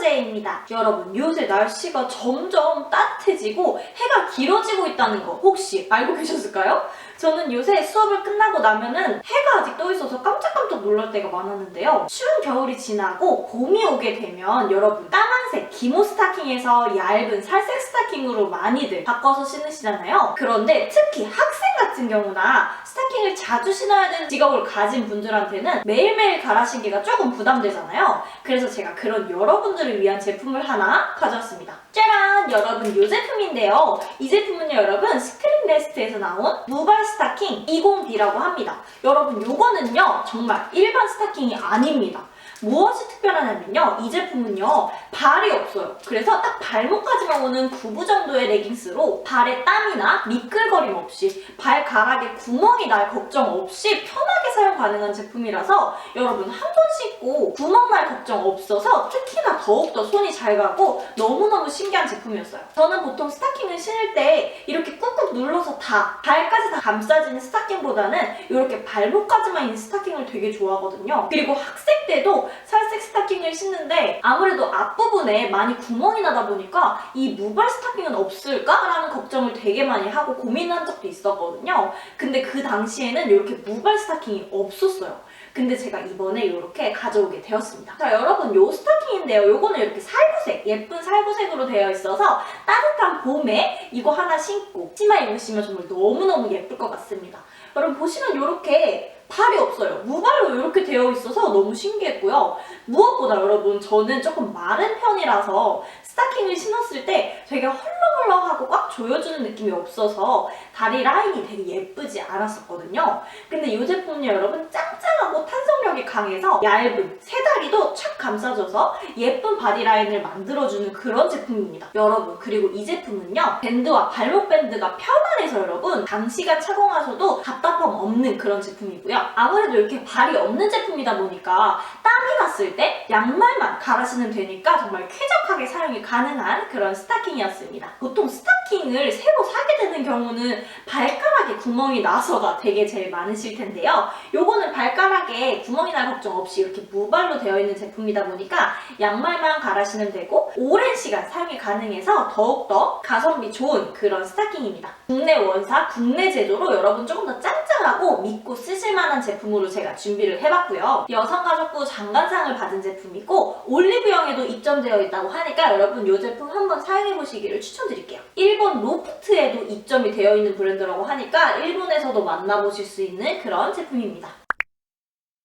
소재입니다. 여러분 요새 날씨가 점점 따뜻해지고 해가 길어지고 있다는 거 혹시 알고 계셨을까요? 저는 요새 수업을 끝나고 나면은 해가 아직 떠 있어서 깜짝깜짝 놀랄 때가 많았는데요. 추운 겨울이 지나고 봄이 오게 되면 여러분 까만색 기모 스타킹에서 얇은 살색 스타킹으로 많이들 바꿔서 신으시잖아요. 그런데 특히 학생 같은 경우나 스타킹을 자주 신어야 되는 직업을 가진 분들한테는 매일매일 갈아 신기가 조금 부담되잖아요. 그래서 제가 그런 여러분들을 위한 제품을 하나 가져왔습니다. 짜란! 여러분 이 제품인데요. 이 제품은요 여러분 스크린 레스트에서 나온 무발 스타킹 20B라고 합니다. 여러분 요거는요 정말 일반 스타킹이 아닙니다. 무엇이 특별하냐면요. 이 제품은요. 발이 없어요. 그래서 딱 발목까지만 오는 구부 정도의 레깅스로 발에 땀이나 미끌거림 없이 발 가락에 구멍이 날 걱정 없이 편하게 사용 가능한 제품이라서 여러분 한번 신고 구멍 날 걱정 없어서 특히나 더욱더 손이 잘 가고 너무너무 신기한 제품이었어요. 저는 보통 스타킹을 신을 때 이렇게 꾹꾹 눌러서 다 발까지 다 감싸지는 스타킹보다는 이렇게 발목까지만 있는 스타킹을 되게 좋아하거든요. 그리고 학생 때도 살색 스타킹을 신는데 아무래도 앞부분에 많이 구멍이 나다 보니까 이 무발 스타킹은 없을까라는 걱정을 되게 많이 하고 고민한 적도 있었거든요. 근데 그 당시에는 이렇게 무발 스타킹이 없었어요. 근데 제가 이번에 이렇게 가져오게 되었습니다. 자, 여러분, 요 스타킹인데요. 요거는 이렇게 살구색, 예쁜 살구색으로 되어 있어서 따뜻한 봄에 이거 하나 신고 치마 입으시면 정말 너무너무 예쁠 것 같습니다. 여러분, 보시면 이렇게 팔이 없어요. 무발로 이렇게 되어 있어서 너무 신기했고요. 무엇보다 여러분, 저는 조금 마른 편이라서 스타킹을 신었을 때 되게 헐렁헐렁하고 꽉 조여주는 느낌이 없어서 다리 라인이 되게 예쁘지 않았었거든요. 근데 이 제품은요, 여러분, 짱짱하고 탄성력이 강해서 얇은 세 다리도 착 감싸줘서 예쁜 바디 라인을 만들어주는 그런 제품입니다. 여러분, 그리고 이 제품은요, 밴드와 발목 밴드가 편안해서 여러분, 장시간 착용하셔도 답답함 없는 그런 제품이고요. 아무래도 이렇게 발이 없는 제품이다 보니까 땀이 났을 때 양말만 갈아 신으면 되니까 정말 쾌적하게 사용이 가능한 그런 스타킹이었습니다. 보통 스타킹을 새로 사게 되는 경우는 발가락 에 구멍이 나서가 되게 제일 많으실 텐데요. 요거는 발가락에 구멍이 날 걱정 없이 이렇게 무발로 되어 있는 제품이다 보니까 양말만 갈아 신으면 되고 오랜 시간 사용이 가능해서 더욱더 가성비 좋은 그런 스타킹입니다. 국내 원사, 국내 제조로 여러분 조금 더 짱짱하고 믿고 쓰실 만한 제품으로 제가 준비를 해봤고요. 여성가족부 장관상을 받은 제품이고 올리브영에도 입점되어 있다고 하니까 여러분 이 제품 한번 사용해보시기를 추천드릴게요. 일본 로프트에도 입점이 되어 있는 브랜드라고 하 니까 일본에서도 만나보실 수 있는 그런 제품입니다.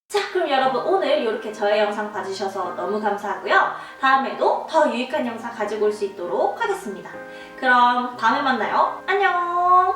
자, 그럼 여러분 오늘 이렇게 저의 영상 봐주셔서 너무 감사하고요. 다음에도 더 유익한 영상 가지고 올 수 있도록 하겠습니다. 그럼 다음에 만나요. 안녕!